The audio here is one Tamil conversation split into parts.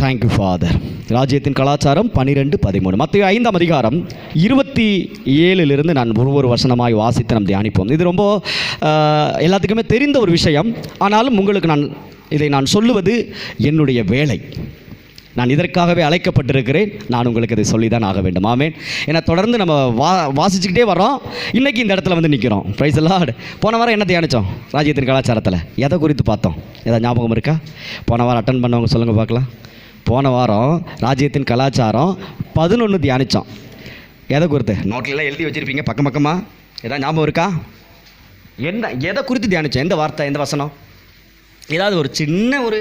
தேங்க்யூ ஃபாதர் ராஜ்யத்தின் கலாச்சாரம் பன்னிரெண்டு பதிமூணு. மற்ற ஐந்தாம் அதிகாரம் இருபத்தி ஏழிலிருந்து நான் ஒரு ஒரு வசனமாய் வாசித்து நாம் தியானிப்போம். இது ரொம்ப எல்லாத்துக்குமே தெரிந்த ஒரு விஷயம். ஆனாலும் உங்களுக்கு நான் இதை நான் சொல்லுவது என்னுடைய வேலை. நான் இதற்காகவே அழைக்கப்பட்டிருக்கிறேன். நான் உங்களுக்கு இதை சொல்லி தான் ஆக வேண்டும். ஆமேன். ஏன்னா தொடர்ந்து நம்ம வா வாசிச்சுக்கிட்டே வரோம் இன்றைக்கி இந்த இடத்துல வந்து நிற்கிறோம் ப்ரைஸ் எல்லாம் போன வாரம் என்ன தியானித்தோம் ராஜ்யத்தின் கலாச்சாரத்தில். எதை குறித்து பார்த்தோம்? ஏதாவது ஞாபகம் இருக்கா? போன வாரம் அட்டன் பண்ணவங்க சொல்லுங்கள் பார்க்கலாம். போன வாரம் ராஜ்யத்தின் கலாச்சாரம் பதினொன்று தியானித்தோம் எதை குறித்து? நோட்டிலலாம் எழுதி வச்சுருப்பீங்க பக்கம் பக்கமாக ஏதாவது ஞாபகம் இருக்கா? என்ன எதை குறித்து தியானித்தோம் எந்த வார்த்தை எந்த வசனம்? ஏதாவது ஒரு சின்ன ஒரு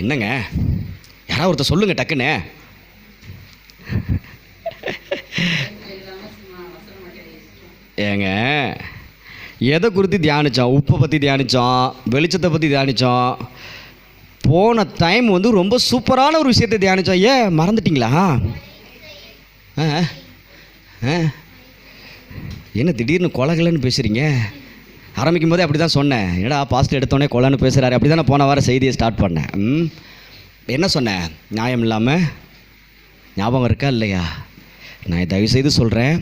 என்னங்க? யாராவது ஒருத்தர் சொல்லுங்க டக்குன்னு. ஏங்க எதை குறித்து தியானித்தோம் உப்பை பற்றி தியானித்தோம் வெளிச்சத்தை பற்றி தியானித்தோம் போன டைம் வந்து ரொம்ப சூப்பரான ஒரு விஷயத்தை தியானித்தோம் ஏன் மறந்துட்டீங்களா? ஆ ஆ என்ன திடீர்னு கொலகலன்னு பேசுகிறீங்க ஆரம்பிக்கும் போதே அப்படி தான் சொன்னேன். என்னடா பாஸ்ட் எடுத்தோடனே கொலன்னு பேசுகிறாரு அப்படி தான் நான் போன வாரம் செய்தியை ஸ்டார்ட் பண்ணேன். ம். என்ன சொன்னேன்? நியாயம் இல்லாமல் ஞாபகம் இருக்கா இல்லையா? நான் தயவு செய்து சொல்கிறேன்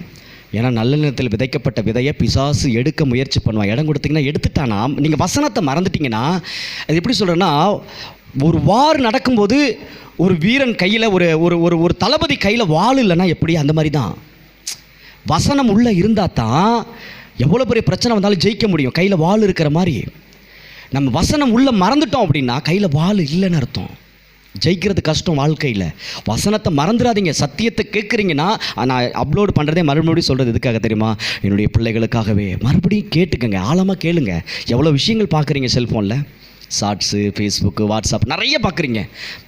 ஏன்னா நல்ல நிலத்தில் விதைக்கப்பட்ட விதையை பிசாசு எடுக்க முயற்சி பண்ணுவான். இடம் கொடுத்தீங்கன்னா எடுத்துட்டானா? நீங்கள் வசனத்தை மறந்துட்டீங்கன்னா அது எப்படி சொல்கிறேன்னா ஒரு வார் நடக்கும்போது ஒரு வீரன் கையில் ஒரு ஒரு ஒரு ஒரு தளபதி கையில் வாள் இல்லைன்னா எப்படி? அந்த மாதிரி தான் வசனம் உள்ளே இருந்தால் தான் எவ்வளோ பெரிய பிரச்சனை வந்தாலும் ஜெயிக்க முடியும். கையில் வாள் இருக்கிற மாதிரி. நம்ம வசனம் உள்ளே மறந்துட்டோம் அப்படின்னா கையில் வாள் இல்லைன்னு அர்த்தம். ஜெயிக்கிறது கஷ்டம் வாழ்க்கையில். வசனத்தை மறந்துடாதீங்க சத்தியத்தை கேட்குறீங்கன்னா நான் அப்லோட் பண்ணுறதே மறுபடியும் சொல்கிறது எதுக்காக தெரியுமா? என்னுடைய பிள்ளைகளுக்காகவே. மறுபடியும் கேட்டுக்கங்க. ஆழமாக கேளுங்க. எவ்வளோ விஷயங்கள் பார்க்குறீங்க செல்ஃபோனில் ஷார்ட்ஸு ஃபேஸ்புக்கு வாட்ஸ்அப் நிறைய பார்க்குறீங்க.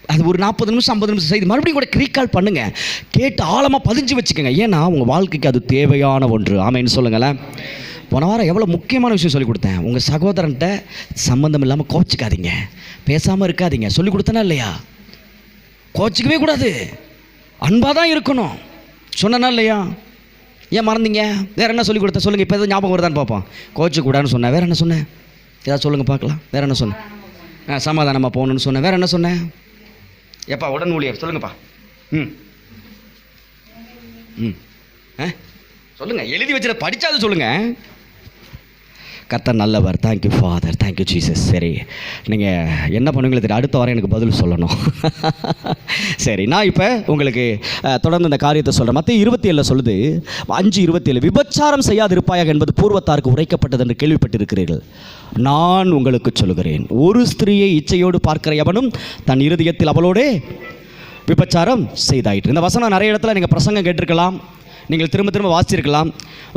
அது ஒரு நாற்பது நிமிஷம் ஐம்பது நிமிஷம் செய்து மறுபடியும் கூட ரீகால் பண்ணுங்கள் கேட்டு ஆழமாக பதிஞ்சு வச்சுக்கோங்க. ஏன்னா உங்கள் வாழ்க்கைக்கு அது தேவையான ஒன்று. ஆமைன்னு சொல்லுங்களேன். போன வாரம் எவ்வளோ முக்கியமான விஷயம் சொல்லிக் கொடுத்தேன். உங்கள் சகோதரன்ட்ட சம்மந்தம் இல்லாமல் கோச்சிக்காதீங்க பேசாமல் இருக்காதீங்க. சொல்லிக் கொடுத்தனா இல்லையா? கோச்சிக்கவே கூடாது. அன்பாக தான் இருக்கணும். சொன்னனா இல்லையா? ஏன் மறந்தீங்க? வேறு என்ன சொல்லிக் கொடுத்தேன்? சொல்லுங்கள் இப்போ எதாவது ஞாபகம் வருதான்னு பார்ப்போம். கோச்சு கூடாதுன்னு சொன்னேன். வேறு என்ன சொன்னேன்? ஏதாவது சொல்லுங்கள் பார்க்கலாம். வேறு என்ன சொன்னேன்? ஆ சமாதானமாக போகணுன்னு சொன்னேன். வேறு என்ன சொன்னேன்? எப்பா உடன் ஊழியர் சொல்லுங்கப்பா. ம். ம். ஆ? சொல்லுங்கள் எழுதி வச்சுட படித்தாது சொல்லுங்கள் கத்த நல்லவர். தேங்க்யூ ஃபாதர் தேங்க்யூ ஜீசஸ் சரி நீங்கள் என்ன பண்ணுவீங்களோ தெரியும் அடுத்த வாரம் எனக்கு பதில் சொல்லணும். சரி நான் இப்போ உங்களுக்கு தொடர்ந்து இந்த காரியத்தை சொல்கிறேன் மற்ற இருபத்தி ஏழில் சொல்லுது அஞ்சு இருபத்தி ஏழு விபச்சாரம் செய்யாதிருப்பாயாக என்பது பூர்வத்தாருக்கு உரைக்கப்பட்டது என்று கேள்விப்பட்டிருக்கிறீர்கள். நான் உங்களுக்கு சொல்லுகிறேன். ஒரு ஸ்திரீயை இச்சையோடு பார்க்கிற எவனும் தன் இருதயத்தில் அவளோடே விபச்சாரம் செய்தாயிற்று. இந்த வசனம் நிறைய இடத்துல நீங்கள் பிரசங்கம் கேட்டிருக்கலாம். நீங்கள் திரும்ப திரும்ப வாசிச்சிருக்கலாம்.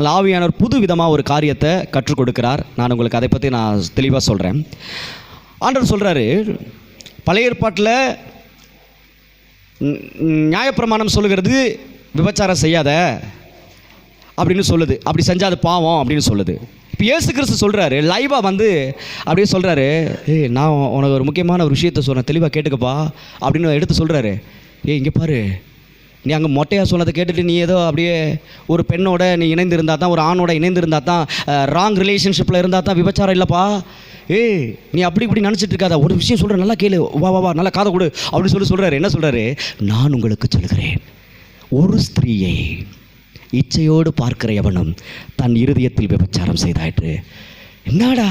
லாவியானவர் புது விதமாக ஒரு காரியத்தை கற்றுக் கொடுக்கிறார். நான் உங்களுக்கு அதை பற்றி நான் தெளிவாக சொல்கிறேன் ஆண்டவர் சொல்கிறாரு பழைய ஏற்பாட்டில் நியாயப்பிரமாணம் சொல்லுகிறது விபச்சாரம் செய்யாத அப்படின்னு சொல்லுது. அப்படி செஞ்சால் அது பாவம் அப்படின்னு சொல்லுது. இப்போ இயேசு கிறிஸ்து சொல்கிறாரு லைவாக வந்து அப்படியே சொல்கிறாரு ஏய் நான் உனக்கு ஒரு முக்கியமான ஒரு விஷயத்த சொல்கிறேன் தெளிவாக கேட்டுக்கப்பா அப்படின்னு எடுத்து சொல்கிறாரு ஏய் இங்கே பாரு நீ அங்கே மொட்டையாக சொன்னதை கேட்டுட்டு நீ ஏதோ அப்படியே ஒரு பெண்ணோட நீ இணைந்து இருந்தால் தான் ஒரு ஆணோட இணைந்து இருந்தால் தான் ராங் ரிலேஷன்ஷிப்பில் இருந்தால் தான் விபச்சாரம் இல்லைப்பா. ஏய் நீ அப்படி இப்படி நினச்சிட்டு இருக்காத. ஒரு விஷயம் சொல்கிறேன் நல்லா கேளு. வா வா வா நல்லா காதை கொடு அப்படின்னு சொல்லி சொல்கிறாரு என்ன சொல்கிறாரு நான் உங்களுக்கு சொல்கிறேன் ஒரு ஸ்திரீயை இச்சையோடு பார்க்கிற எவனும் தன் இருதயத்தில் விபச்சாரம் செய்தாயிற்று. என்னடா?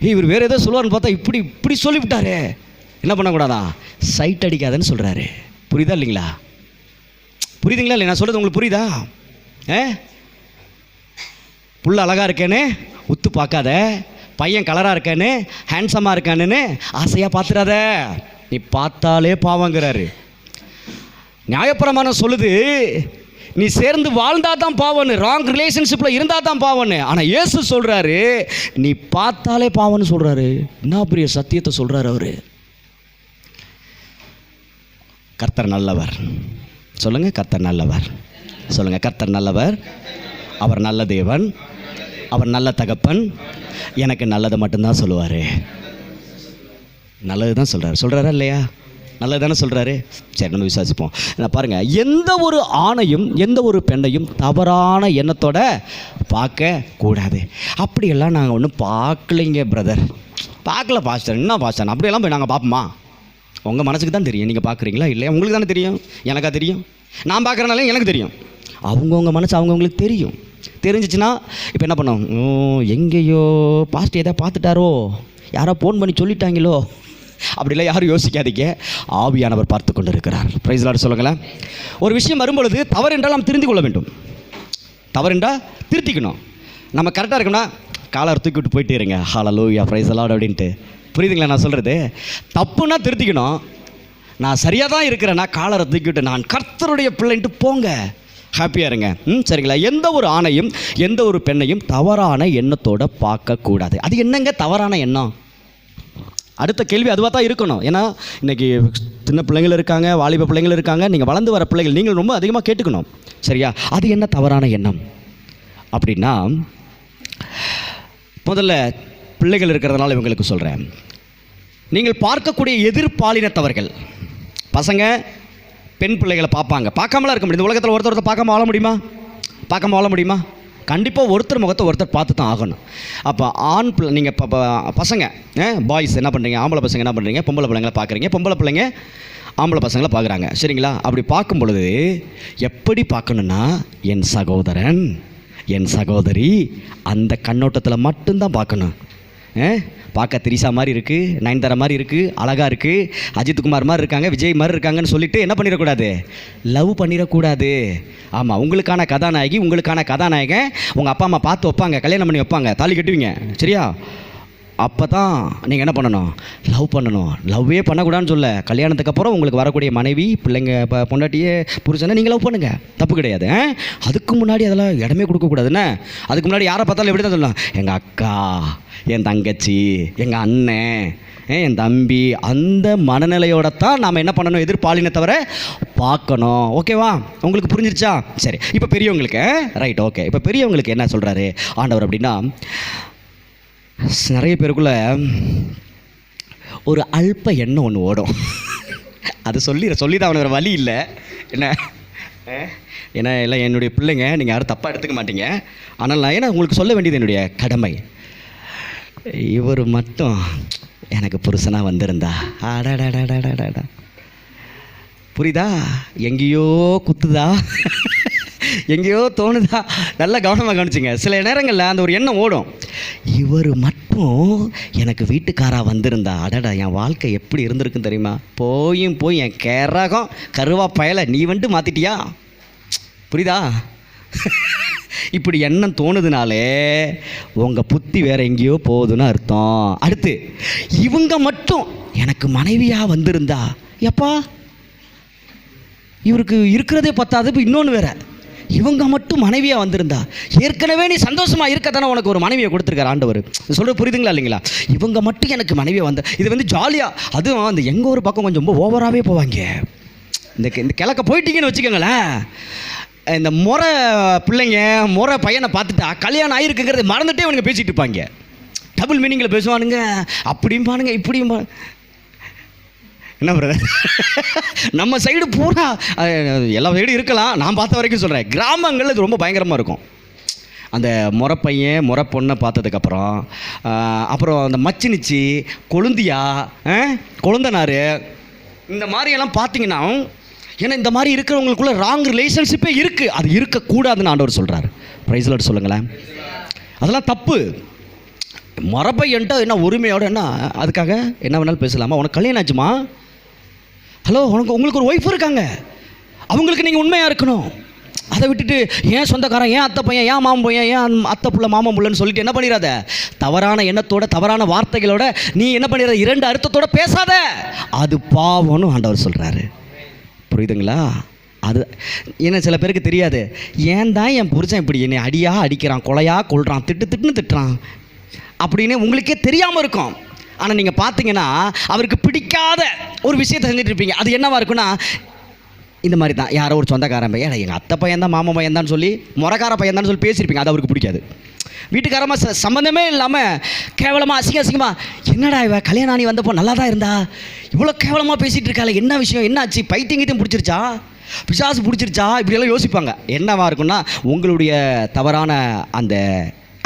ஏய் இவர் வேறு ஏதோ சொல்லுவார்னு பார்த்தா இப்படி இப்படி சொல்லிவிட்டாரு. என்ன பண்ணக்கூடாதா? சைட் அடிக்காதன்னு சொல்கிறாரு புரியுதா இல்லைங்களா? புரியுதுங்களா? இல்லை நான் சொல்கிறது உங்களுக்கு புரியுதா? ஏ? புள்ள அழகாக இருக்கேன்னு உத்து பார்க்காத. பையன் கலராக இருக்கான்னு ஹேண்ட்ஸமாக இருக்கானுன்னு ஆசையாக பார்த்துடாத நீ பார்த்தாலே பாவங்கிறாரு. நியாயப்பிரமாணம் சொல்லுது நீ சேர்ந்து வாழ்ந்தா தான் பாவன்னு ராங் ரிலேஷன்ஷிப்பில் இருந்தால் தான் பாவன்னு ஆனால் இயேசு சொல்கிறாரு நீ பார்த்தாலே பாவன்னு சொல்கிறாரு என்ன பெரிய சத்தியத்தை சொல்கிறாரு அவர்? கர்த்தர் நல்லவர். சொல்லுங்கள் கர்த்தர் நல்லவர். சொல்லுங்கள் கர்த்தர் நல்லவர். அவர் நல்ல தேவன். அவர் நல்ல தகப்பன். எனக்கு நல்லதை மட்டும்தான் சொல்லுவார். நல்லது தான் சொல்கிறார் சொல்கிறாரா இல்லையா? நல்லது தானே சொல்கிறாரு சரி நம்ம விசாரிப்போம் நான் பாருங்கள் எந்த ஒரு ஆணையும் எந்த ஒரு பெண்ணையும் தவறான எண்ணத்தோட பார்க்க கூடாது. அப்படியெல்லாம் நாங்கள் ஒன்றும் பார்க்கலைங்க பிரதர் பார்க்கல பாஸ்டர் என்ன பாஸ்டர் அப்படியெல்லாம் போய் நாங்கள் பார்ப்போமா? உங்கள் மனசுக்கு தான் தெரியும். நீங்கள் பார்க்குறீங்களா இல்லையா? உங்களுக்கு தானே தெரியும். எனக்கா தெரியும். நான் பார்க்குறனால எனக்கு தெரியும். அவங்கவுங்க மனசு அவங்கவுங்களுக்கு தெரியும். தெரிஞ்சிச்சுன்னா இப்போ என்ன பண்ணோம் ஓ எங்கேயோ பாஸ்ட் எதாவது பார்த்துட்டாரோ. யாரோ ஃபோன் பண்ணி சொல்லிட்டாங்களோ. அப்படிலாம் யாரும் யோசிக்காதீங்க. ஆவியானவர் பார்த்து கொண்டு இருக்கிறார் ப்ரைஸ் லாட் சொல்லுங்களேன். ஒரு விஷயம் வரும்பொழுது தவறு என்றால் நாம் திருந்திக் கொள்ள வேண்டும். தவறு என்றால் திருத்திக்கணும். நம்ம கரெக்டாக இருக்கணும்னா காலர் தூக்கி விட்டு போயிட்டே இருங்க. ஹாலலூயா ப்ரைஸ் லாட் அப்படின்ட்டு. புரியுதுங்களா நான் சொல்கிறது தப்புன்னா திருத்திக்கணும். நான் சரியாக தான் இருக்கிறேன்னா காலரை தூக்கிவிட்டு நான் கர்த்தருடைய பிள்ளைன்ட்டு போங்க. ஹாப்பியாக இருங்க. ம் சரிங்களா? எந்த ஒரு ஆணையும் எந்த ஒரு பெண்ணையும் தவறான எண்ணத்தோடு பார்க்கக்கூடாது. அது என்னங்க தவறான எண்ணம்? அடுத்த கேள்வி அதுவாக தான் இருக்கணும். ஏன்னா இன்றைக்கி சின்ன பிள்ளைங்கள் இருக்காங்க வாலிப பிள்ளைங்கள் இருக்காங்க நீங்கள் வளர்ந்து வர பிள்ளைகள் நீங்கள் ரொம்ப அதிகமாக கேட்டுக்கணும். சரியா? அது என்ன தவறான எண்ணம்? அப்படின்னா முதல்ல பிள்ளைகள் இருக்கிறதுனால இவங்களுக்கு சொல்கிறேன் நீங்கள் பார்க்கக்கூடிய எதிர்பாலினத்தவர்கள். பசங்க பெண் பிள்ளைகளை பார்ப்பாங்க. பார்க்காமலாம் இருக்க முடியும் இந்த உலகத்தில் ஒருத்தர் ஒருத்தர் பார்க்காம வாழ முடியுமா? பார்க்காம வாழ முடியுமா? கண்டிப்பாக ஒருத்தர் முகத்தை ஒருத்தர் பார்த்து தான் ஆகணும். அப்போ ஆண் பிள்ளை நீங்கள் இப்போ பசங்க பாய்ஸ் என்ன பண்ணுறீங்க ஆம்பளை பசங்க என்ன பண்ணுறீங்க பொம்பளை பிள்ளைங்களை பார்க்குறீங்க. பொம்பளை பிள்ளைங்க ஆம்பளை பசங்களை பார்க்குறாங்க. சரிங்களா? அப்படி பார்க்கும் பொழுது எப்படி பார்க்கணுன்னா என் சகோதரன் என் சகோதரி அந்த கண்ணோட்டத்தில் மட்டும்தான் பார்க்கணும். பார்க்க திரிசா மாதிரி இருக்குது நயன்தாரா மாதிரி இருக்குது அழகாக இருக்குது அஜித் குமார் மாதிரி இருக்காங்க விஜய் மாதிரி இருக்காங்கன்னு சொல்லிட்டு என்ன பண்ணிடக்கூடாது? லவ் பண்ணிடக்கூடாது. ஆமாம் உங்களுக்கான கதாநாயகி உங்களுக்கான கதாநாயகன் உங்கள் அப்பா அம்மா பார்த்து வைப்பாங்க கல்யாணம் பண்ணி வைப்பாங்க தாலி கட்டுவீங்க சரியா? அப்போ தான் நீங்கள் என்ன பண்ணணும்? லவ் பண்ணணும். லவ்வே பண்ணக்கூடாதுன்னு சொல்ல. கல்யாணத்துக்கு அப்புறம் உங்களுக்கு வரக்கூடிய மனைவி பிள்ளைங்க இப்போ பொண்டாட்டியே புருஷனை நீங்கள் லவ் பண்ணுங்கள் தப்பு கிடையாது அதுக்கு முன்னாடி அதெல்லாம் இடமே கொடுக்கக்கூடாதுன்னு அதுக்கு முன்னாடி யாரை பார்த்தாலும் எப்படி தான் சொல்லலாம்? எங்கள் அக்கா என் தங்கச்சி எங்கள் அண்ணன் என் தம்பி அந்த மனநிலையோட தான் நாம் என்ன பண்ணணும்? எதிர்பாலினை தவிர பார்க்கணும். ஓகேவா உங்களுக்கு புரிஞ்சிருச்சா? சரி. இப்போ பெரியவங்களுக்கு ரைட் ஓகே இப்போ பெரியவங்களுக்கு என்ன சொல்கிறாரு ஆண்டவர் அப்படின்னா நிறைய பேருக்குள்ள ஒரு அல்ப எண்ணம் ஒன்று ஓடும் அது சொல்லி சொல்லி தான் அவனுக்கு வழி இல்லை என்ன ஏன்னா எல்லாம் என்னுடைய பிள்ளைங்க நீங்கள் யாரும் தப்பாக எடுத்துக்க மாட்டீங்க ஆனால் நான் ஏன்னா உங்களுக்கு சொல்ல வேண்டியது என்னுடைய கடமை இவர் மட்டும் எனக்கு புருஷனாக வந்திருந்தா அடடடடடடா புரியுதா எங்கேயோ குத்துதா எங்கேயோ தோணுதா? நல்லா கவனமாக கவனிச்சிங்க. சில நேரங்களில் அந்த ஒரு எண்ணம் ஓடும். இவர் மட்டும் எனக்கு வீட்டுக்காராக வந்திருந்தா அடடா என் வாழ்க்கை எப்படி இருந்திருக்குன்னு தெரியுமா? போயும் போய் என் கேரகம் கருவா பயலை நீ வந்துட்டு மாற்றிட்டியா புரியுதா? இப்படி எண்ணம் தோணுதுனாலே உங்கள் புத்தி வேற எங்கேயோ போகுதுன்னு அர்த்தம். அடுத்து இவங்க மட்டும் எனக்கு மனைவியாக வந்திருந்தா எப்பா? இவருக்கு இருக்கிறதே பத்தாது இப்போ இன்னொன்று வேற. இவங்க மட்டும் மனைவியாக வந்திருந்தா ஏற்கனவே நீ சந்தோஷமாக இருக்க தானே உனக்கு ஒரு மனைவியை கொடுத்துருக்காரு ஆண்டவர். சொல்கிற புரியுதுங்களா இல்லைங்களா? இவங்க மட்டும் எனக்கு மனைவியாக வந்த இது வந்து ஜாலியாக அதுவும் அந்த எங்கள் ஒரு பக்கம் கொஞ்சம் ரொம்ப ஓவராகவே போவாங்க. இந்த இந்த கிழக்க போயிட்டீங்கன்னு வச்சுக்கோங்களேன். இந்த முறை பிள்ளைங்க முறை பையனை பார்த்துட்டா கல்யாணம் ஆகிருக்குங்கிறது மறந்துட்டே அவனுங்க பேசிகிட்டு இருப்பாங்க. டபுள் மீனிங்கில் பேசுவானுங்க அப்படிம்பானுங்க இப்படிம்பா என்ன பிரதர் நம்ம சைடு பூரா எல்லா சைடும் இருக்கலாம். நான் பார்த்த வரைக்கும் சொல்கிறேன் கிராமங்களில் இது ரொம்ப பயங்கரமாக இருக்கும். அந்த முறை பையன் முறை பொண்ணை பார்த்ததுக்கப்புறம் அப்புறம் அந்த மச்சினிச்சி கொழுந்தியா கொழுந்தனார் இந்த மாதிரியெல்லாம் பார்த்தீங்கன்னா ஏன்னா இந்த மாதிரி இருக்கிறவங்களுக்குள்ள ராங் ரிலேஷன்ஷிப்பே இருக்குது அது இருக்கக்கூடாதுன்னு ஆண்டவர் சொல்கிறார் ப்ரைஸ்லாட் சொல்லுங்களேன். அதெல்லாம் தப்பு. மரபையன்ட்ட என்ன உரிமையோட என்ன அதுக்காக என்ன வேணாலும் பேசலாமா? உனக்கு கல்யாணம் ஆச்சுமா? ஹலோ உனக்கு உங்களுக்கு ஒரு ஒய்ஃப் இருக்காங்க. அவங்களுக்கு நீங்கள் உண்மையாக இருக்கணும். அதை விட்டுட்டு ஏன் சொந்தக்காரன் ஏன் அத்தை பையன் ஏன் மாமன் பையன் ஏன் அத்தை புள்ள மாமன் புள்ளன்னு சொல்லிட்டு என்ன பண்ணிடாத? தவறான எண்ணத்தோட தவறான வார்த்தைகளோட நீ என்ன பண்ணிடாத? இரண்டு அர்த்தத்தோட பேசாத. அது பாவம்னு ஆண்டவர் சொல்கிறாரு புரியுதுங்களா? அது என்ன சில பேருக்கு தெரியாது. ஏன் தான் என் புருஷன் இப்படி என்னை அடியாக அடிக்கிறான் கொலையா கொள்கிறான் திட்டு திட்டுன்னு திட்டுறான்? அப்படின்னு உங்களுக்கே தெரியாமல் இருக்கும். ஆனால் நீங்கள் பார்த்தீங்கன்னா அவருக்கு பிடிக்காத ஒரு விஷயத்தை செஞ்சுட்டு இருப்பீங்க. அது என்னவாக இருக்குன்னா இந்த மாதிரி தான். யாரோ ஒரு சொந்தக்காரன் பையன் எங்கள் அத்தை பையன் தான் மாமா பையன் தான் சொல்லி முறக்கார பையன் தான் சொல்லி பேசியிருப்பீங்க. அது அவருக்கு பிடிக்காது. வீட்டுக்காரமாக ச சம்மந்தமே இல்லாமல் கேவலமாக அசிங்க அசிங்கமா என்னடா இவ கல்யாணம் ஆணி வந்தப்போ நல்லா தான் இருந்தா? இவ்வளோ கேவலமாக பேசிகிட்டு இருக்காள் என்ன விஷயம் என்னாச்சு? பைத்தியம் கீத்தியம் பிடிச்சிருச்சா? பிசாசு பிடிச்சிருச்சா? இப்படியெல்லாம் யோசிப்பாங்க. என்னவாக இருக்குன்னா உங்களுடைய தவறான அந்த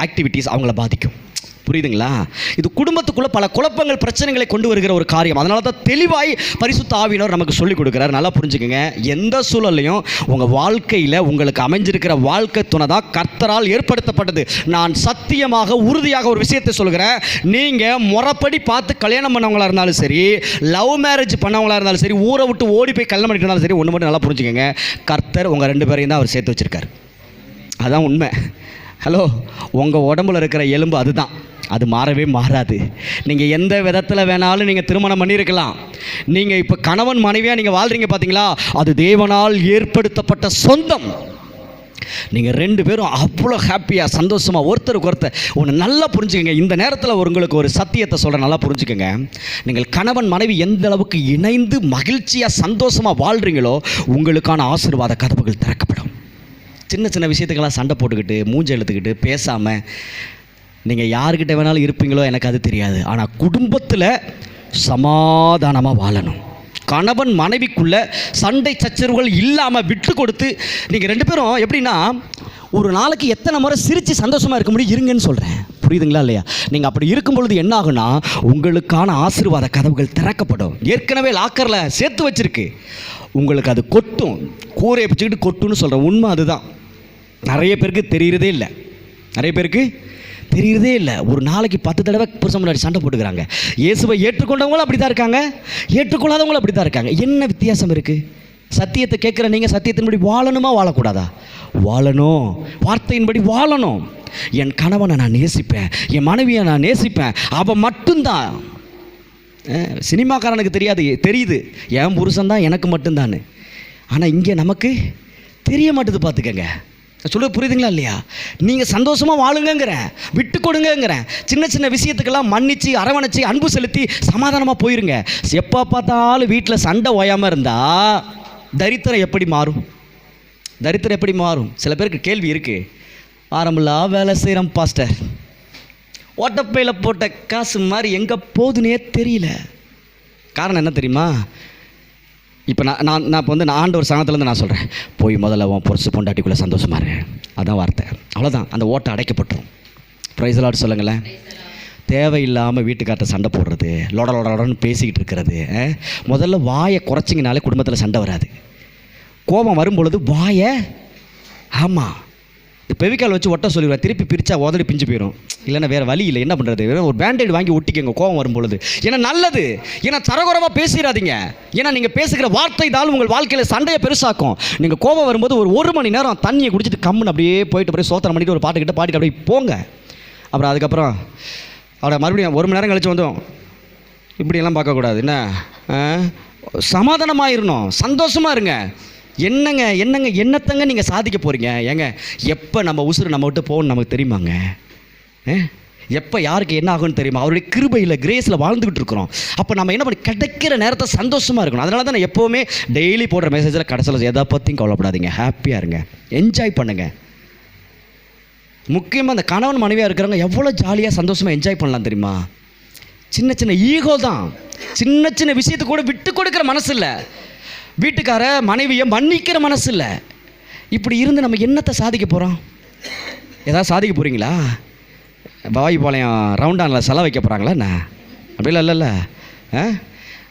ஆக்டிவிட்டீஸ் அவங்கள பாதிக்கும். புரியுதுங்களா? இது குடும்பத்துக்குள்ள பல குழப்பங்கள் பிரச்சனைகளை கொண்டு வருகிற ஒரு காரியம். அதனால தான் தெளிவாய் பரிசுத்த ஆவியினர் நமக்கு சொல்லிக் கொடுக்குறாரு. நல்லா புரிஞ்சுக்கங்க. எந்த சூழல்லையும் உங்கள் வாழ்க்கையில் உங்களுக்கு அமைஞ்சிருக்கிற வாழ்க்கை துணை தான் கர்த்தரால் ஏற்படுத்தப்பட்டது. நான் சத்தியமாக உறுதியாக ஒரு விஷயத்தை சொல்கிறேன் நீங்கள் முறப்படி பார்த்து கல்யாணம் பண்ணவங்களா இருந்தாலும் சரி லவ் மேரேஜ் பண்ணவங்களா இருந்தாலும் சரி ஊரை விட்டு ஓடி போய் கல்யாணம் பண்ணிட்டு சரி ஒன்று மட்டும் நல்லா புரிஞ்சுக்கங்க. கர்த்தர் உங்கள் ரெண்டு பேரையும் தான் அவர் சேர்த்து வச்சிருக்காரு. அதான் உண்மை. ஹலோ உங்கள் உடம்புல இருக்கிற எலும்பு அதுதான். அது மாறவே மாறாது. நீங்கள் எந்த விதத்தில் வேணாலும் நீங்கள் திருமணம் பண்ணியிருக்கலாம். நீங்கள் இப்போ கணவன் மனைவியாக நீங்கள் வாழ்கிறீங்க பார்த்தீங்களா அது தேவனால் ஏற்படுத்தப்பட்ட சொந்தம். நீங்கள் ரெண்டு பேரும் அவ்வளோ ஹாப்பியாக சந்தோஷமாக ஒருத்தருக்கு ஒருத்தர் ஒன்று நல்லா புரிஞ்சுக்கோங்க. இந்த நேரத்தில் உங்களுக்கு ஒரு சத்தியத்தை சொல்கிறேன் நல்லா புரிஞ்சுக்கோங்க. நீங்கள் கணவன் மனைவி எந்த அளவுக்கு இணைந்து மகிழ்ச்சியாக சந்தோஷமாக வாழ்கிறீங்களோ உங்களுக்கான ஆசீர்வாத கதவுகள் திறக்கப்படும். சின்ன சின்ன விஷயத்துக்கெல்லாம் சண்டை போட்டுக்கிட்டு மூஞ்சி எழுத்துக்கிட்டு பேசாமல் நீங்கள் யாருக்கிட்ட வேணாலும் இருப்பீங்களோ எனக்கு அது தெரியாது. ஆனால் குடும்பத்தில் சமாதானமாக வாழணும். கணவன் மனைவிக்குள்ள சண்டை சச்சரவுகள் இல்லாமல் விட்டு கொடுத்து நீங்கள் ரெண்டு பேரும் எப்படின்னா ஒரு நாளைக்கு எத்தனை முறை சிரித்து சந்தோஷமாக இருக்க முடியும்? இருங்கன்னு சொல்கிறேன் புரியுதுங்களா இல்லையா? நீங்கள் அப்படி இருக்கும் பொழுது என்ன ஆகுனா உங்களுக்கான ஆசீர்வாத கதவுகள் திறக்கப்படும். ஏற்கனவே லாக்கரில் சேர்த்து வச்சிருக்கு. உங்களுக்கு அது கொட்டும். கூரையை பிடிச்சிக்கிட்டு கொட்டுன்னு சொல்கிறேன் உண்மை அதுதான். நிறைய பேருக்கு தெரிகிறதே இல்லை. நிறைய பேருக்கு தெரியறதே இல்லை. ஒரு நாளைக்கு பத்து தடவை புருஷன் முன்னாடி சண்டை போட்டுக்கிறாங்க. இயேசுவை ஏற்றுக்கொண்டவங்களும் அப்படி தான் இருக்காங்க. ஏற்றுக்கொள்ளாதவங்களும் அப்படி தான் இருக்காங்க. என்ன வித்தியாசம் இருக்குது சத்தியத்தை கேட்குற நீங்கள் சத்தியத்தின்படி வாழணுமா வாழக்கூடாதா? வாழணும். வார்த்தையின்படி வாழணும். என் கணவனை நான் நேசிப்பேன். என் மனைவியை நான் நேசிப்பேன். அவன் மட்டும்தான். சினிமாக்காரனுக்கு தெரியாது தெரியுது. என் புருஷன் தான் எனக்கு மட்டும்தான் ஆனால் இங்கே நமக்கு தெரிய மாட்டுது பார்த்துக்கங்க. சொல்ல புரியுதுங்களா இல்லையா? நீங்கள் சந்தோஷமாக வாழுங்கங்கிறேன் விட்டு கொடுங்கங்கிறேன் சின்ன சின்ன விஷயத்துக்கெல்லாம் மன்னிச்சு அரவணைச்சு அன்பு செலுத்தி சமாதானமாக போயிருங்க. எப்போ பார்த்தாலும் வீட்டில் சண்டை ஓயாமல் இருந்தால் தரித்திரம் எப்படி மாறும்? தரித்திரம் எப்படி மாறும்? சில பேருக்கு கேள்வி இருக்குது ஆரம்பில்லா வேலை செய்கிறோம் பாஸ்டர் ஓட்டப்பையில் போட்ட காசு மாதிரி எங்கே போகுதுன்னே தெரியல. காரணம் என்ன தெரியுமா? இப்போ நான் நான் நான் இப்போ வந்து நான் ஆண்டவர் சனத்துலேருந்து நான் சொல்கிறேன் போய் முதல்ல உன் பொருசு பொண்டாட்டிக்குள்ளே சந்தோஷமா இரு. அதான் வார்த்தை. அவ்வளோதான் அந்த ஓட்டை அடைக்கப்பட்டுரும். ப்ரைஸ்லாட் சொல்லுங்களேன். தேவையில்லாமல் வீட்டுக்கார்ட்ட சண்டை போடுறது லொட லொட லொடன்னு பேசிக்கிட்டு இருக்கிறது முதல்ல வாயை குறைச்சிங்கனாலே குடும்பத்தில் சண்டை வராது. கோபம் வரும்பொழுது வாயை ஆமாம் பெவிக்கால் வச்சு ஒட்ட சொல்லிடுவேன் திருப்பி பிரித்தா உதடி பிஞ்சு போயிடும் இல்லைன்னா வேறு வழி இல்லை. என்ன பண்ணுறது ஒரு பேண்டேட் வாங்கி ஒட்டிக்கங்க கோவம் வரும்பொழுது ஏன்னா நல்லது. ஏன்னா தரகுறமாக பேசிடாதீங்க ஏன்னா நீங்கள் பேசுகிற வார்த்தை தான் உங்கள் வாழ்க்கையில் சண்டையை பெருசாக்கும். நீங்கள் கோவம் வரும்போது ஒரு ஒரு மணி நேரம் தண்ணியை குடிச்சிட்டு கம்முன்னு அப்படியே போயிட்டு அப்படியே சோத்தனை பண்ணிட்டு ஒரு பாட்டுக்கிட்ட பாடிட்டு அப்படியே போங்க. அப்புறம் அதுக்கப்புறம் அவட மறுபடியும் ஒரு மணி நேரம் கழிச்சு வந்தோம் இப்படியெல்லாம் பார்க்கக்கூடாது. என்ன? சமாதானமாக இருந்தோம் சந்தோஷமாக இருங்க. என்னங்க என்னங்க என்னத்தங்க நீங்கள் சாதிக்க போகிறீங்க ஏங்க எப்போ நம்ம உசுறு நம்ம விட்டு போகணும் நமக்கு தெரியுமாங்க? எப்போ யாருக்கு என்ன ஆகும்னு தெரியுமா? அவருடைய கிருபையில் கிரேஸில் வாழ்ந்துக்கிட்டு இருக்கிறோம். அப்போ நம்ம என்ன பண்ணி கிடைக்கிற நேரத்தை சந்தோஷமாக இருக்கணும். அதனால தான் நான் எப்போவுமே டெய்லி போடுற மெசேஜில் கடைசியில் எதை பற்றியும் கவலைப்படாதீங்க. ஹாப்பியாக இருங்க. என்ஜாய் பண்ணுங்கள் முக்கியமாக அந்த கணவன் மனைவியாக இருக்கிறவங்க எவ்வளோ ஜாலியாக சந்தோஷமாக என்ஜாய் பண்ணலாம் தெரியுமா? சின்ன சின்ன ஈகோ தான். சின்ன சின்ன விஷயத்தை கூட விட்டு கொடுக்குற மனசு இல்லை. வீட்டுக்கார மனைவியை மன்னிக்கிற மனசு இல்லை இப்படி இருந்து நம்ம என்னத்தை சாதிக்க போகிறோம் ஏதாவது சாதிக்க போகிறீங்களா பாய்பாளையம் ரவுண்டானில் செலவு வைக்க போகிறாங்களா என்ன? அப்படிலாம் இல்லைல்ல ஆ?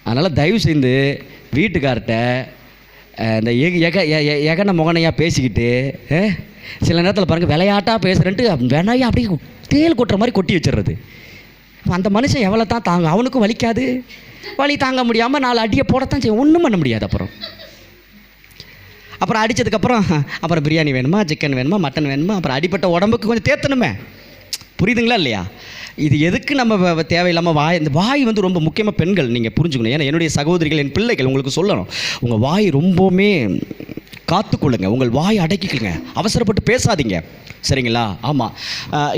அதனால் தயவு செய்து வீட்டுக்கார்ட்ட இந்த எக எக எ- எகன முகனையாக பேசிக்கிட்டு சில நேரத்தில் பாருங்கள் விளையாட்டாக பேசுகிறேன்ட்டு வினையா அப்படியே தேல் கொட்டுற மாதிரி கொட்டி வச்சிடுறது. அந்த மனுஷன் எவ்வளோ தான் தாங்க அவனுக்கும் வலிக்காது. வலி தாங்க முடியாமல் நாலு அடியை போடத்தான் செய்யும். ஒன்றும் பண்ண முடியாது அப்புறம். அப்புறம் அடித்ததுக்கப்புறம் அப்புறம் பிரியாணி வேணுமா சிக்கன் வேணுமா மட்டன் வேணுமா? அப்புறம் அடிப்பட்ட உடம்புக்கு கொஞ்சம் தேத்தணுமே. புரியுதுங்களா இல்லையா? இது எதுக்கு நம்ம தேவையில்லாமல் வாய் இந்த வாய் வந்து ரொம்ப முக்கியமாக பெண்கள் நீங்கள் புரிஞ்சுக்கணும். ஏன்னா என்னுடைய சகோதரிகள் என் பிள்ளைகள் உங்களுக்கு சொல்லணும். உங்கள் வாய் ரொம்பவுமே காத்துக்கொள்ளுங்க. உங்கள் வாய் அடக்கிக்கலுங்க அவசரப்பட்டு பேசாதீங்க. சரிங்களா? ஆமாம்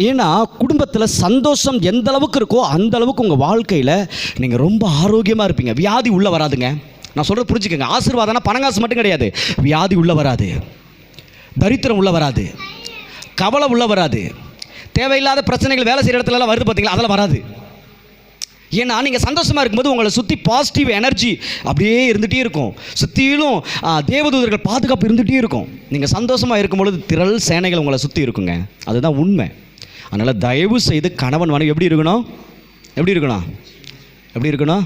ஏன்னா குடும்பத்தில் சந்தோஷம் எந்த அளவுக்கு இருக்கோ அந்த அளவுக்கு உங்கள் வாழ்க்கையில் நீங்கள் ரொம்ப ஆரோக்கியமாக இருப்பீங்க. வியாதி உள்ளே வராதுங்க. நான் சொல்கிறது புரிஞ்சுக்கோங்க. ஆசீர்வாதம்னா பணங்காசு மட்டும் கிடையாது. வியாதி உள்ளே வராது. தரித்திரம் உள்ள வராது. கவலை உள்ள வராது. தேவையில்லாத பிரச்சனைகள் வேலை செய்கிற இடத்துலலாம் வருது பார்த்தீங்களா அதெல்லாம் வராது. ஏன்னா நீங்கள் சந்தோஷமாக இருக்கும்போது உங்களை சுற்றி பாசிட்டிவ் எனர்ஜி அப்படியே இருந்துகிட்டே இருக்கும். சுற்றிலும் தேவதூதர்கள் பாதுகாப்பு இருந்துகிட்டே இருக்கும். நீங்கள் சந்தோஷமாக இருக்கும் பொழுது திரள் சேனைகள் உங்களை சுற்றி இருக்குங்க. அதுதான் உண்மை. அதனால் தயவு செய்து கணவன் மனைவி எப்படி இருக்கணும்? எப்படி இருக்கணும்? எப்படி இருக்கணும்?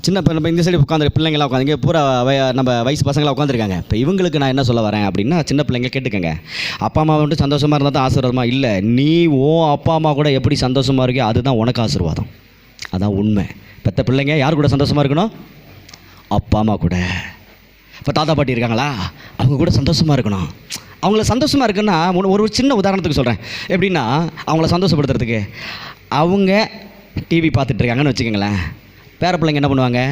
சின்ன இப்போ நம்ம இந்த சைடு உட்காந்து பிள்ளைங்களாம் உட்காந்து இங்கே பூரா நம்ம வயசு பசங்களாம் உட்காந்துருக்காங்க இப்போ இவங்களுக்கு நான் என்ன சொல்ல வரேன் அப்படின்னா சின்ன பிள்ளைங்க கேட்டுக்கங்க. அப்பா அம்மா வந்துட்டு சந்தோஷமாக இருந்தால் தான் ஆசீர்வாதமாக இல்லை நீ ஓ அப்பா அம்மா கூட எப்படி சந்தோஷமாக இருக்கியோ அதுதான் உனக்கு ஆசீர்வாதம். அதான் உண்மை. பெற்ற பிள்ளைங்க யார் கூட சந்தோஷமாக இருக்கணும்? அப்பா அம்மா கூட. இப்போ தாத்தா பாட்டி இருக்காங்களா? அவங்க கூட சந்தோஷமாக இருக்கணும். அவங்கள சந்தோஷமாக இருக்குன்னா ஒரு- ஒரு சின்ன உதாரணத்துக்கு சொல்கிறேன் எப்படின்னா அவங்கள சந்தோஷப்படுத்துறதுக்கு அவங்க டிவி பார்த்துட்ருக்காங்கன்னு வச்சுக்கோங்களேன். பேர பிள்ளைங்க என்ன பண்ணுவாங்க?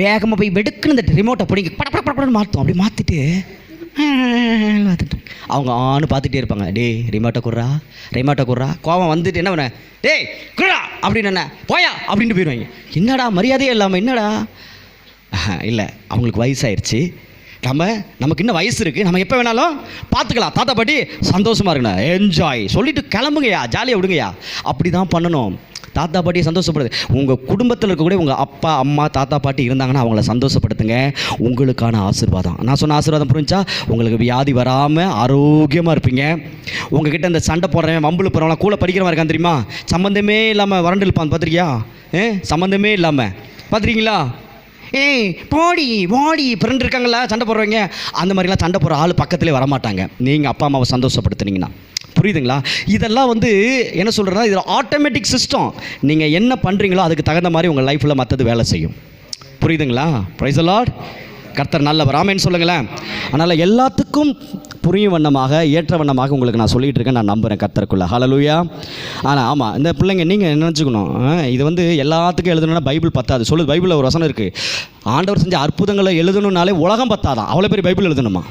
வேகமாக போய் வெடுக்குன்னு இந்த ரிமோட்டை பிடிங்க பட பட படப்படன்னு மாற்றும் அப்படி மாற்றிட்டு பார்த்துட்டு அவங்க ஆன்னு பார்த்துட்டே இருப்பாங்க. டேய் ரிமோட்டை குர்றா ரிமோட்டை குர்றா கோவம் வந்துட்டு என்ன பண்ண டேய் குர்றா அப்படின்னு என்ன? போயா அப்படின்ட்டு போயிடுவாங்க. என்னடா மரியாதையே இல்லாமல் என்னடா? இல்லை அவங்களுக்கு வயசாயிருச்சு. நம்ம நமக்கு இன்னும் வயசு இருக்குது நம்ம எப்போ வேணாலும் பார்த்துக்கலாம். தாத்தா பாட்டி சந்தோஷமாக இருக்கணும். என்ஜாய் சொல்லிவிட்டு கிளம்புங்கய்யா ஜாலியாக விடுங்கய்யா. அப்படி தான் பண்ணணும். தாத்தா பாட்டியை சந்தோஷப்படுது. உங்கள் குடும்பத்தில் இருக்கக்கூடிய உங்கள் அப்பா அம்மா தாத்தா பாட்டி இருந்தாங்கன்னா அவங்கள சந்தோஷப்படுத்துங்க. உங்களுக்கான ஆசீர்வாதம். நான் சொன்ன ஆசீர்வாதம் புரிஞ்சா? உங்களுக்கு வியாதி வராமல் ஆரோக்கியமாக இருப்பீங்க. உங்ககிட்ட இந்த சண்டை போடுறவன் வம்புல போகிறவங்களாம் கூட படிக்கிறவன் இருக்கான் தெரியுமா? சம்மந்தமே இல்லாமல் வறண்டு இருப்பான் பார்த்துருக்கியா ஏ? சம்மந்தமே இல்லாமல் பார்த்துருக்கீங்களா ஏய் போடி வாடி ஃப்ரெண்ட் இருக்காங்களா சண்டை போடுறவங்க. அந்த மாதிரிலாம் சண்டை போடுற ஆள் பக்கத்துலேயே வரமாட்டாங்க. நீங்கள் அப்பா அம்மாவை சந்தோஷப்படுத்துனீங்கன்னா. புரியுதுங்களா? இதெல்லாம் வந்து என்ன சொல்கிறதா இது ஆட்டோமேட்டிக் சிஸ்டம் நீங்கள் என்ன பண்ணுறீங்களோ அதுக்கு தகுந்த மாதிரி உங்கள் லைஃப்பில் மற்றது வேலை செய்யும். புரியுதுங்களா? ப்ரைஸ் லார்ட் கர்த்தர் நல்லவர். ஆமேன்னு சொல்லுங்களேன். அதனால் எல்லாத்துக்கும் புரியும் வண்ணமாக ஏற்ற வண்ணமாக உங்களுக்கு நான் சொல்லிகிட்டு இருக்கேன். நான் நம்புகிறேன் கர்த்தருக்குள்ள. ஹலலூயா ஆனால் ஆமாம் இந்த பிள்ளைங்க நீங்கள் நினச்சிக்கணும்? இது வந்து எல்லாத்துக்கும் எழுதணும்னா பைபிள் பத்தாது. சொல்லுது பைபிளில் ஒரு வசனம் இருக்குது ஆண்டவர் செஞ்ச அற்புதங்களை எழுதணும்னாலே உலகம் பத்தாதான் அவ்வளோ பெரிய பைபிள் எழுதணுமா?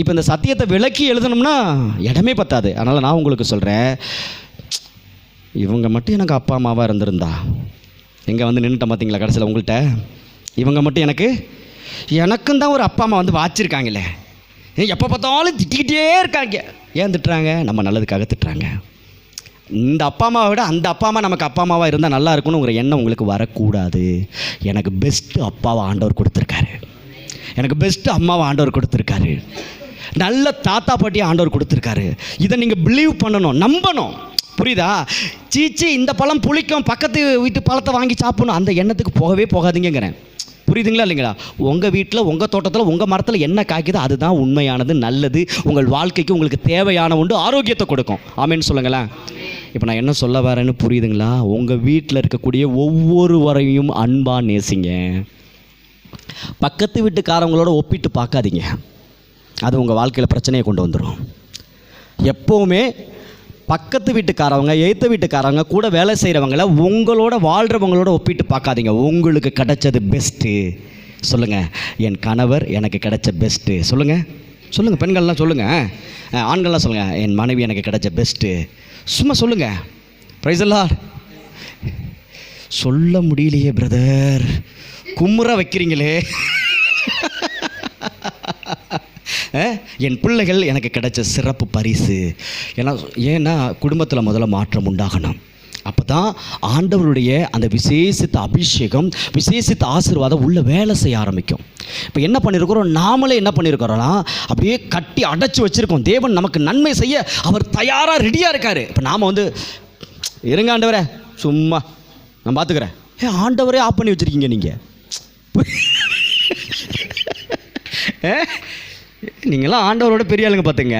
இப்போ இந்த சத்தியத்தை விளக்கி எழுதணும்னா இடமே பத்தாது. அதனால் நான் உங்களுக்கு சொல்கிறேன் இவங்க மட்டும் எனக்கு அப்பா அம்மாவாக இருந்திருந்தா? எங்கே வந்து நின்றுட்டேன் பார்த்தீங்களா கடைசியில் உங்கள்கிட்ட இவங்க மட்டும் எனக்கு எனக்கும் தான் ஒரு அப்பா அம்மா வந்து வாச்சிருக்காங்களே. எப்போ பார்த்தாலும் திட்டிக்கிட்டே இருக்காங்க. ஏன் திட்டுறாங்க? நம்ம நல்லதுக்காக திட்டுறாங்க. இந்த அப்பா அம்மாவை விட அந்த அப்பா அம்மா நமக்கு அப்பா அம்மாவாக இருந்தால் நல்லா இருக்கணுங்கிற எண்ணம் உங்களுக்கு வரக்கூடாது. எனக்கு பெஸ்ட்டு அப்பாவை ஆண்டவர் கொடுத்துருக்காரு. எனக்கு பெஸ்ட்டு அம்மாவை ஆண்டவர் கொடுத்துருக்காரு. நல்ல தாத்தா பாட்டியை ஆண்டவர் கொடுத்துருக்காரு. இதை நீங்கள் பிலீவ் பண்ணணும் நம்பணும். புரியுதா? சீச்சி இந்த பழம் புளிக்கும் பக்கத்து வீட்டு பழத்தை வாங்கி சாப்பிடணும் அந்த எண்ணத்துக்கு போகவே போகாதுங்கிறேன் புரியுதுங்களா இல்லைங்களா? உங்கள் வீட்டில் உங்கள் தோட்டத்தில் உங்கள் மரத்தில் என்ன காய்க்குதோ அதுதான் உண்மையானது நல்லது. உங்கள் வாழ்க்கைக்கு உங்களுக்கு தேவையான உண்டு ஆரோக்கியத்தை கொடுக்கும். ஆமேன்னு சொல்லுங்களேன். இப்போ நான் என்ன சொல்ல வரேன்னு புரியுதுங்களா? உங்கள் வீட்டில் இருக்கக்கூடிய ஒவ்வொருவரையும் அன்பாக நேசிங்க. பக்கத்து வீட்டுக்காரவங்களோட ஒப்பிட்டு பார்க்காதீங்க. அது உங்கள் வாழ்க்கையில் பிரச்சனையை கொண்டு வந்துடும் எப்போவுமே பக்கத்து வீட்டுக்காரவங்க எய்த்த வீட்டுக்காரவங்க கூட வேலை செய்கிறவங்கள உங்களோட வாழ்கிறவங்களோட ஒப்பிட்டு பார்க்காதீங்க. உங்களுக்கு கிடைச்சது பெஸ்ட்டு சொல்லுங்கள் என் கணவர் எனக்கு கிடைச்ச பெஸ்ட்டு சொல்லுங்கள் சொல்லுங்கள் பெண்கள்லாம் சொல்லுங்கள் ஆண்கள்லாம் சொல்லுங்கள் என் மனைவி எனக்கு கிடைச்ச பெஸ்ட்டு சும்மா சொல்லுங்கள் ப்ரைஸ் சொல்ல முடியலையே பிரதர் கும்முற வைக்கிறீங்களே. என் பிள்ளைகள் எனக்கு கிடைச்ச சிறப்பு பரிசு. ஏன்னா ஏன்னா குடும்பத்தில் முதல்ல மாற்றம் உண்டாகணும். அப்போ தான் ஆண்டவருடைய அந்த விசேஷித்த அபிஷேகம் விசேஷித்த ஆசீர்வாதம் உள்ளே வேலை செய்ய ஆரம்பிக்கும். இப்போ என்ன பண்ணியிருக்கிறோம் நாமளே என்ன பண்ணியிருக்கிறோம்னா அப்படியே கட்டி அடைச்சி வச்சுருக்கோம். தேவன் நமக்கு நன்மை செய்ய அவர் தயாராக ரெடியாக இருக்கார். இப்போ நாம் வந்து இருங்க ஆண்டவரே சும்மா நான் பார்த்துக்கிறேன் ஏ ஆண்டவரே ஆஃப் பண்ணி வச்சுருக்கீங்க நீங்கள் நீங்களாம் ஆண்டவரோட பெரிய ஆளுங்க பார்த்துங்க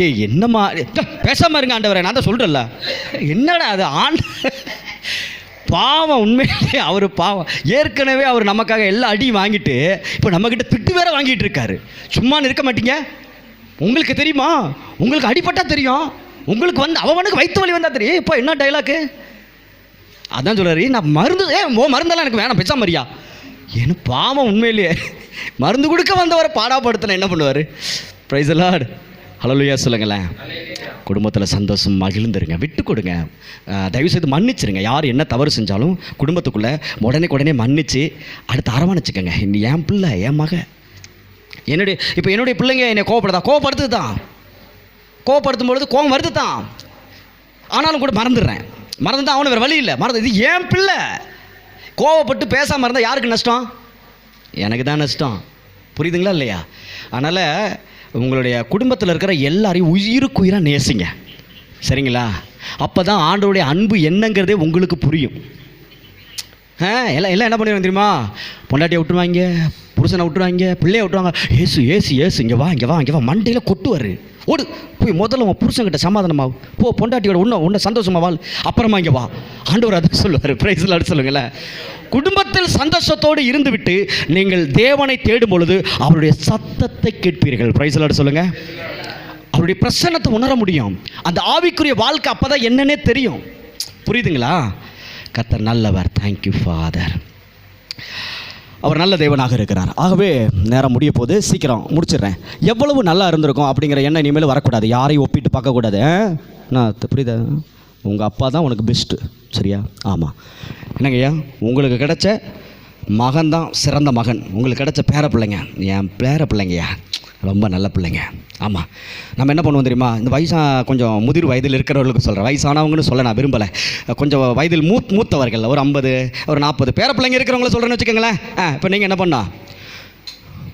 ஏ என்னம்மா பேசாமல் பேசாம இருங்க ஆண்டவரை நான் தான் சொல்கிறேன்ல என்னடா அது ஆண்ட பாவம் உண்மையிலே அவர் பாவம். ஏற்கனவே அவர் நமக்காக எல்லா அடியும் வாங்கிட்டு இப்போ நம்மக்கிட்ட திட்டு வேற வாங்கிட்டு இருக்காரு. சும்மா இருக்க மாட்டீங்க? உங்களுக்கு தெரியுமா? உங்களுக்கு அடிப்பட்டால் தெரியும். உங்களுக்கு வந்து அவனுக்கு வயிற்று வலி வந்தால் தெரியும். இப்போ என்ன டைலாக்கு அதான் சொல்கிறாரு நான் மருந்து ஏ ஓ மருந்தெல்லாம் எனக்கு வேணாம் பெச்சா மரியா என்ன பாவம் உண்மையிலேயே மருந்து கொடுக்க வந்தவரை பாடாப்படுத்தின என்ன பண்ணுவார்? ப்ரைஸ் லார்டு ஹலோலியா சொல்லுங்களேன். குடும்பத்தில் சந்தோஷம் மகிழ்ந்துருங்க. விட்டு கொடுங்க. தயவுசெய்து மன்னிச்சிருங்க. யார் என்ன தவறு செஞ்சாலும் குடும்பத்துக்குள்ளே உடனே உடனே மன்னிச்சு அடுத்து அரவணைச்சிக்கோங்க. இந்த என் பிள்ளை என் மக. என்னுடைய இப்போ என்னுடைய பிள்ளைங்க என்னை கோவப்படுதா? கோவப்படுத்துது தான் கோவப்படுத்தும் பொழுது கோவம் வருது தான் ஆனாலும் கூட மறந்துடுறேன். மறந்துதான் அவனு வேறு வழி இல்லை. மறந்து இது ஏன் பிள்ளை. கோவப்பட்டு பேசாமல் இருந்தால் யாருக்கு நஷ்டம்? எனக்கு தான் நஷ்டம். புரியுதுங்களா இல்லையா? அதனால் உங்களுடைய குடும்பத்தில் இருக்கிற எல்லாரையும் உயிருக்குயிராக நேசிங்க. சரிங்களா? அப்போ தான் ஆண்டோடைய அன்பு என்னங்கிறதே உங்களுக்கு புரியும். ஆ எல்லாம் எல்லாம் என்ன பண்ணிடுவாங்க தெரியுமா? பொண்டாட்டியை விட்டுருவாங்க புருஷனை விட்டுருவாங்க பிள்ளைய விட்டுருவாங்க. ஏசு ஏசு ஏசு இங்கே வா இங்கே வா இங்கே வா மண்டையில் கொட்டுவார். ஓடு. போய் முதல்ல உன் புருஷன்கிட்ட சமாதானமாகும் போ பொண்டாட்டியோட உன்ன உன்ன சந்தோஷமா வாழ். அப்புறமா இங்கே வா. ஆண்டவர் அதான் சொல்லுவார். பிரைஸில் அடுத்து சொல்லுங்களேன். குடும்பத்தில் சந்தோஷத்தோடு இருந்துவிட்டு நீங்கள் தேவனை தேடும் பொழுது அவருடைய சத்தத்தை கேட்பீர்கள். பிரைஸில் அடுத்து சொல்லுங்கள் அவருடைய பிரசன்னத்தை உணர முடியும். அந்த ஆவிக்குரிய வாழ்க்கை அப்போ தான் என்னன்னே தெரியும். புரியுதுங்களா? கத்தர் நல்லவர். தேங்க்யூ ஃபாதர் அவர் நல்ல தேவனாக இருக்கிறார். ஆகவே நேரம் முடிய போது சீக்கிரம் முடிச்சிடுறேன். எவ்வளவு நல்லா இருந்திருக்கும் அப்படிங்கிற எண்ணம் இனிமேல் வரக்கூடாது. யாரையும் ஒப்பிட்டு பார்க்கக்கூடாது நான் புரியுதா? உங்கள் அப்பா தான் உனக்கு பெஸ்ட்டு சரியா? ஆமாம் என்னங்கய்யா உங்களுக்கு கிடைச்ச மகன் தான் சிறந்த மகன். உங்களுக்கு கிடைச்ச பேர பிள்ளைங்க என் பேர பிள்ளைங்கய்யா ரொம்ப நல்ல பிள்ளைங்க. ஆமாம் நம்ம என்ன பண்ணுவோம் தெரியுமா? இந்த வயசாக கொஞ்சம் முதிர் வயதில் இருக்கிறவர்களுக்கு சொல்கிறேன் வயசானவங்கன்னு சொல்ல நான் விரும்பலை. கொஞ்சம் வயதில் மூத் மூத்தவர்கள் ஒரு ஐம்பது ஒரு நாற்பது பேர பிள்ளைங்க இருக்கிறவங்கள சொல்கிறேன்னு வச்சுக்கோங்களேன். ஆ இப்போ நீங்கள் என்ன பண்ணா?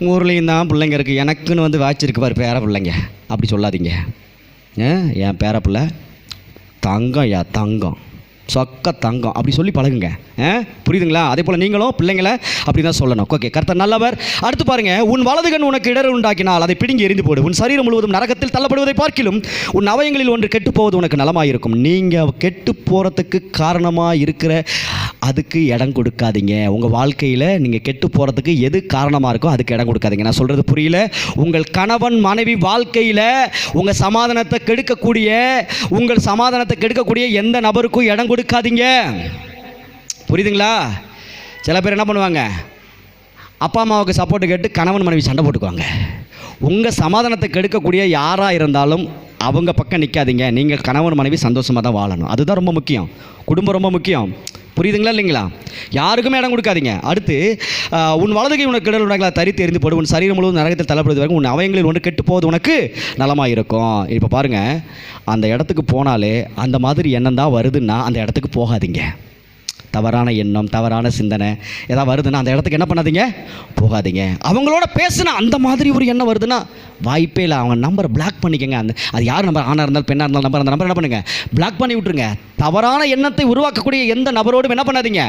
ஊர்லேயும் தான் பிள்ளைங்க இருக்குது எனக்குன்னு வந்து வாய்ச்சிருக்கு பாரு பேர பிள்ளைங்க. அப்படி சொல்லாதீங்க. ஏன் என் பேர பிள்ளை தங்கம் யா தங்கம். சொக்க தங்கம். அப்படி சொல்லி பழகுங்க. புரியுதுங்களா? அதே போல் நீங்களும் பிள்ளைங்களை அப்படி தான் சொல்லணும். ஓகே கர்த்தர் நல்லவர். அடுத்து பாருங்க உன் வலதுகண் உனக்கு இடர் உண்டாக்கினால் அதை பிடுங்கி எரிந்து போடு. உன் சரீரம் முழுவதும் நரகத்தில் தள்ளப்படுவதை பார்க்கிலும் உன் அவயங்களில் ஒன்று கெட்டு போவது உனக்கு நலமாயிருக்கும். நீங்கள் கெட்டு போகிறதுக்கு காரணமாக இருக்கிற அதுக்கு இடம் கொடுக்காதீங்க. உங்கள் வாழ்க்கையில் நீங்கள் கெட்டு போகிறதுக்கு எது காரணமாக இருக்கோ அதுக்கு இடம் கொடுக்காதீங்க. நான் சொல்கிறது புரியல? உங்கள் கணவன் மனைவி வாழ்க்கையில் உங்கள் சமாதானத்தை கெடுக்கக்கூடிய உங்கள் சமாதானத்தை கெடுக்கக்கூடிய எந்த நபருக்கும் இடம் கொடுக்காதீங்க. புரியுதுங்களா? சில பேர் என்ன பண்ணுவாங்க? அப்பா அம்மாவுக்கு சப்போர்ட் கேட்டு கணவன் மனைவி சண்டை போட்டுக்குவாங்க. உங்கள் சமாதானத்தை கெடுக்கக்கூடிய யாராக இருந்தாலும் அவங்க பக்கம் நிற்காதீங்க நீங்கள் கணவன் மனைவி சந்தோஷமாக தான் வாழணும். அதுதான் ரொம்ப முக்கியம். குடும்பம் ரொம்ப முக்கியம். புரியுதுங்களா இல்லைங்களா? யாருக்குமே இடம் கொடுக்காதீங்க. அடுத்து உன் வலதுகை உனக்கு இடல் உண்டாங்களா? தரித்து தெரிந்து போடு. உன் சரீரம் முழுவதும் நரகத்தில் தள்ளப்படுவது வரைக்கும் உன் அவயங்களில் ஒன்று கெட்டு போவது உனக்கு நலமாக இருக்கும். இப்போ பாருங்கள் அந்த இடத்துக்கு போனாலே அந்த மாதிரி எண்ணம் தான் வருதுன்னா அந்த இடத்துக்கு போகாதீங்க. தவறான எண்ணம் தவறான சிந்தனை ஏதாவது வருதுன்னா அந்த இடத்துக்கு என்ன பண்ணாதீங்க? போகாதீங்க. அவங்களோட பேசுனா அந்த மாதிரி ஒரு எண்ணம் வருதுன்னா வாய்ப்பே இல்லை. அவங்க நம்பரை பிளாக் பண்ணிக்கங்க. அந்த அது யார் நம்பர் ஆணாக இருந்தாலும் பெண்ணாக இருந்தாலும் நம்பர் அந்த நம்பர் என்ன பண்ணுங்கள் பிளாக் பண்ணி விட்ருங்க தவறான எண்ணத்தை உருவாக்கக்கூடிய எந்த நபரோடும் என்ன பண்ணாதீங்க?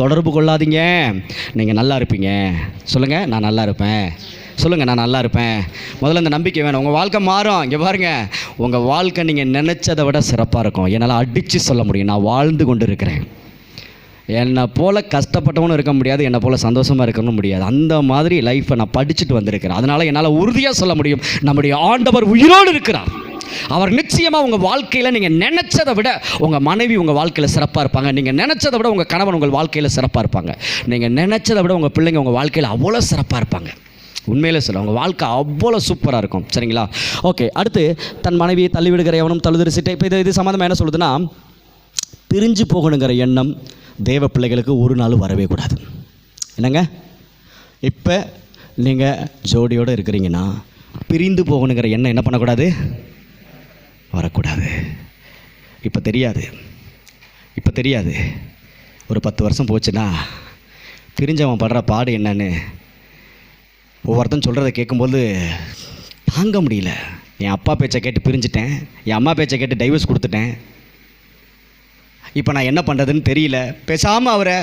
தொடர்பு கொள்ளாதீங்க. நீங்கள் நல்லா இருப்பீங்க. சொல்லுங்கள் நான் நல்லா இருப்பேன். சொல்லுங்கள் நான் நல்லா இருப்பேன். முதல்ல இந்த நம்பிக்கை வேணும். உங்கள் வாழ்க்கை மாறும். இங்கே பாருங்கள் உங்கள் வாழ்க்கை நீங்கள் நினச்சதை விட சிறப்பாக இருக்கும். என்னால் அடித்து சொல்ல முடியும். நான் வாழ்ந்து கொண்டு இருக்கிறேன். என்னை போல் கஷ்டப்பட்டவனும் இருக்க முடியாது என்னை போல் சந்தோஷமாக இருக்கணும் முடியாது. அந்த மாதிரி லைஃப்பை நான் படிச்சுட்டு வந்திருக்கிறேன். அதனால் என்னால் உறுதியாக சொல்ல முடியும் நம்முடைய ஆண்டவர் உயிரோடு இருக்கிறார். அவர் நிச்சயமாக உங்கள் வாழ்க்கையில் நீங்கள் நினச்சதை விட உங்கள் மனைவி உங்கள் வாழ்க்கையில் சிறப்பாக இருப்பாங்க. நீங்கள் நினச்சதை விட உங்கள் கணவன் உங்கள் வாழ்க்கையில் சிறப்பாக இருப்பாங்க. நீங்கள் நினச்சதை விட உங்கள் பிள்ளைங்க உங்கள் வாழ்க்கையில் அவ்வளோ சிறப்பாக இருப்பாங்க. உண்மையிலே சொல்ல உங்கள் வாழ்க்கை அவ்வளோ சூப்பராக இருக்கும். சரிங்களா? ஓகே அடுத்து தன் மனைவியை தள்ளிவிடுகிற எவனும் தழுதரிசிட்டு இப்போ இது இது சம்மந்தமாக என்ன சொல்லுதுன்னா பிரிஞ்சு போகணுங்கிற எண்ணம் தேவ பிள்ளைகளுக்கு ஒரு நாள் வரவே கூடாது. என்னங்க? இப்போ நீங்கள் ஜோடியோடு இருக்கிறீங்கன்னா பிரிந்து போகணுங்கிற எண்ணம் என்ன பண்ணக்கூடாது? வரக்கூடாது. இப்போ தெரியாது. இப்போ தெரியாது. ஒரு பத்து வருஷம் போச்சுன்னா பிரிஞ்சவன் படுற பாடு என்னன்னு ஒவ்வொருத்தன் சொல்கிறத கேட்கும்போது தாங்க முடியல. என் அப்பா பேச்சை கேட்டு பிரிஞ்சிட்டேன். என் அம்மா பேச்சை கேட்டு டைவர்ஸ் கொடுத்துட்டேன். இப்போ நான் என்ன பண்ணுறதுன்னு தெரியல. பேசாமல் அவரை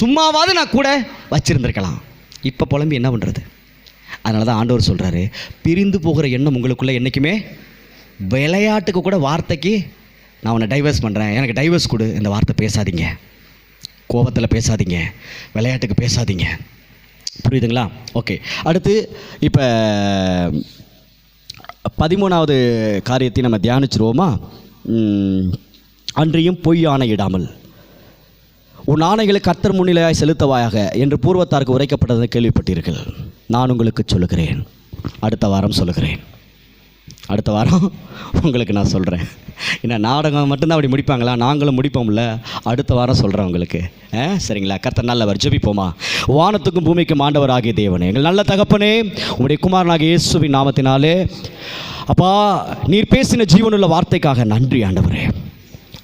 சும்மாவாவது நான் கூட வச்சுருந்துருக்கலாம். இப்போ புலம்பி என்ன பண்ணுறது அதனால தான் ஆண்டவர் சொல்கிறாரு பிரிந்து போகிற எண்ணம் உங்களுக்குள்ளே என்றைக்குமே விளையாட்டுக்கு கூட வார்த்தைக்கு நான் உன்னை டைவர்ஸ் பண்ணுறேன் எனக்கு டைவர்ஸ் கொடு. இந்த வார்த்தை பேசாதீங்க. கோபத்தில் பேசாதீங்க. விளையாட்டுக்கு பேசாதீங்க. புரியுதுங்களா? ஓகே அடுத்து இப்போ பதிமூணாவது காரியத்தை நம்ம தியானிச்சிருவோமா? அன்றியும் பொய் ஆணையிடாமல். உன் ஆணைகளை கர்த்தர் முன்னிலையாய் செலுத்தவாயாக என்று பூர்வத்தாருக்கு உரைக்கப்பட்டதை கேள்விப்பட்டீர்கள். நான் உங்களுக்கு சொல்லுகிறேன். அடுத்த வாரம் சொல்லுகிறேன். அடுத்த வாரம் உங்களுக்கு நான் சொல்கிறேன் ஏன்னா நாடகம் மட்டும்தான் அப்படி முடிப்பாங்களா? நாங்களும் முடிப்போம்ல. அடுத்த வாரம் சொல்கிறேன் உங்களுக்கு. ஆ சரிங்களா? கர்த்தர் நல்லவர். ஜபிப்போமா? வானத்துக்கும் பூமிக்கும் ஆண்டவர் ஆகிய தேவனே எங்கள் நல்ல தகப்பனே உங்களுடைய குமாரனாகிய இயேசுவின் நாமத்தினாலே அப்பா நீர் பேசின ஜீவனுள்ள வார்த்தைக்காக நன்றி ஆண்டவரே.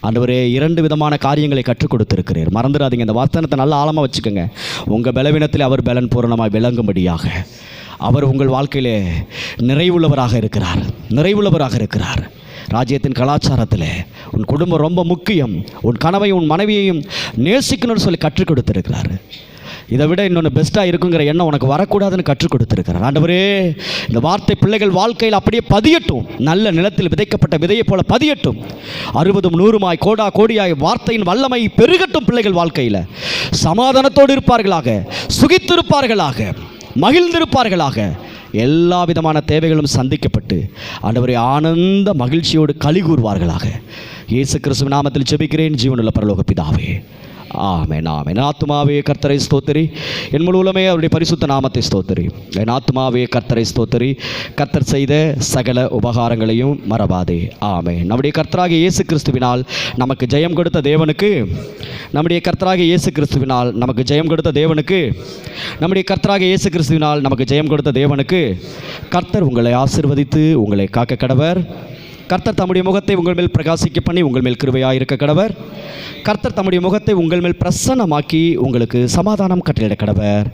ஆண்டவரே இரண்டு விதமான காரியங்களை கற்றுக் கொடுத்திருக்கிறீர். மறந்துடாதீங்க இந்த வார்த்தனத்தை நல்ல ஆழமாக வச்சுக்கோங்க. உங்கள் பலவீனத்தில் அவர் பலன் பூரணமாக விளங்கும்படியாக. அவர் உங்கள் வாழ்க்கையிலே நிறைவுள்ளவராக இருக்கிறார். நிறைவுள்ளவராக இருக்கிறார். ராஜ்யத்தின் கலாச்சாரத்தில் உன் குடும்பம் ரொம்ப முக்கியம். உன் கனவையும் உன் மனைவியையும் நேசிக்கணும்னு சொல்லி கற்றுக் கொடுத்துருக்கிறாரு. இதை விட இன்னொன்று பெஸ்ட்டாக இருக்குங்கிற எண்ணம் உனக்கு வரக்கூடாதுன்னு கற்றுக் கொடுத்துருக்கிறார். ஆண்டவரே இந்த வார்த்தை பிள்ளைகள் வாழ்க்கையில் அப்படியே பதியட்டும். நல்ல நிலத்தில் விதைக்கப்பட்ட விதையை போல பதியட்டும். அறுபதும் நூறுமாய் கோடா கோடியாய் வார்த்தையின் வல்லமை பெருகட்டும் பிள்ளைகள் வாழ்க்கையில். சமாதானத்தோடு இருப்பார்களாக சுகித்திருப்பார்களாக மகிழ்ந்திருப்பார்களாக. எல்லா விதமான தேவைகளும் சந்திக்கப்பட்டு ஆண்டவரை ஆனந்த மகிழ்ச்சியோடு கழி கூறுவார்களாக. இயேசு கிறிஸ்துவ நாமத்தில் ஜெபிக்கிறேன். ஜீவனுள்ள பரலோக பிதாவே. ஆமென் ஆமென். ஆத்மாவே கர்த்தரை ஸ்தோத்தரி. என் முழு உலமே அவருடைய பரிசுத்த நாமத்தை ஸ்தோத்தரி. என் ஆத்மாவே கர்த்தரை ஸ்தோத்தரி. கர்த்தர் செய்த சகல உபகாரங்களையும் மறவாதே. ஆமே நம்முடைய கர்த்தராக இயேசு கிறிஸ்துவினால் நமக்கு ஜெயம் கொடுத்த தேவனுக்கு நம்முடைய கர்த்தராக இயேசு கிறிஸ்துவினால் நமக்கு ஜெயம் கொடுத்த தேவனுக்கு நம்முடைய கர்த்தராக இயேசு கிறிஸ்துவினால் நமக்கு ஜெயம் கொடுத்த தேவனுக்கு கர்த்தர் உங்களை ஆசிர்வதித்து உங்களை காக்க கடவர். கர்த்தர் தம்முடைய முகத்தை உங்கள் மேல் பிரகாசிக்க பண்ணி உங்கள் மேல் கிருவையாக இருக்க கடவர். கர்த்தர் தம்முடைய முகத்தை உங்கள் மேல் பிரசன்னமாக்கி உங்களுக்கு சமாதானம் கட்டளிட கடவர்.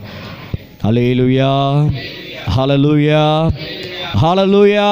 ஹalleluya ஹலலூயா ஹலலூயா